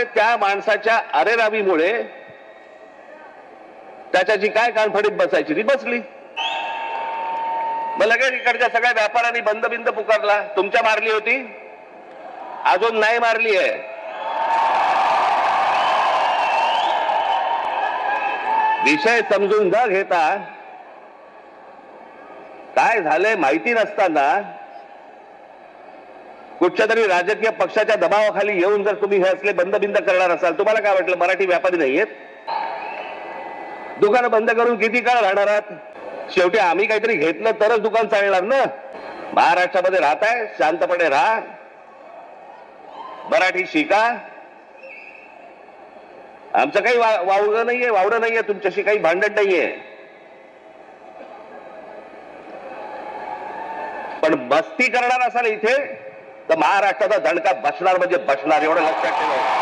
त्या माणसाच्या अरेरावीमुळे त्याच्याची काय कानफडीत बसायची? ती बसली. मग लगेच इकडच्या सगळ्या व्यापाऱ्यांनी बंद बिंद पुकारला. तुमच्या मारली होती? अजून नाही मारली आहे. विषय समजून न घेता काय झालंय माहिती नसताना कुठच्या तरी राजकीय पक्षाच्या दबावाखाली येऊन जर तुम्ही हे असले बंद बिंद करणार असाल तुम्हाला काय वाटलं? मराठी व्यापारी नाहीयेत? दुकानं बंद करून किती काळ राहणार आहात? शेवटी आम्ही काहीतरी घेतलं तरच दुकान चालणार ना? महाराष्ट्रामध्ये राहताय शांतपणे राहा. मराठी शिका. आमचं काही वा- नाहीये वावडं नाहीये तुमच्याशी काही भांडण नाहीये. पण मस्ती करणार असाल इथे तर महाराष्ट्राचा दणका बसणार म्हणजे बसणार एवढं लक्षात ठेवा.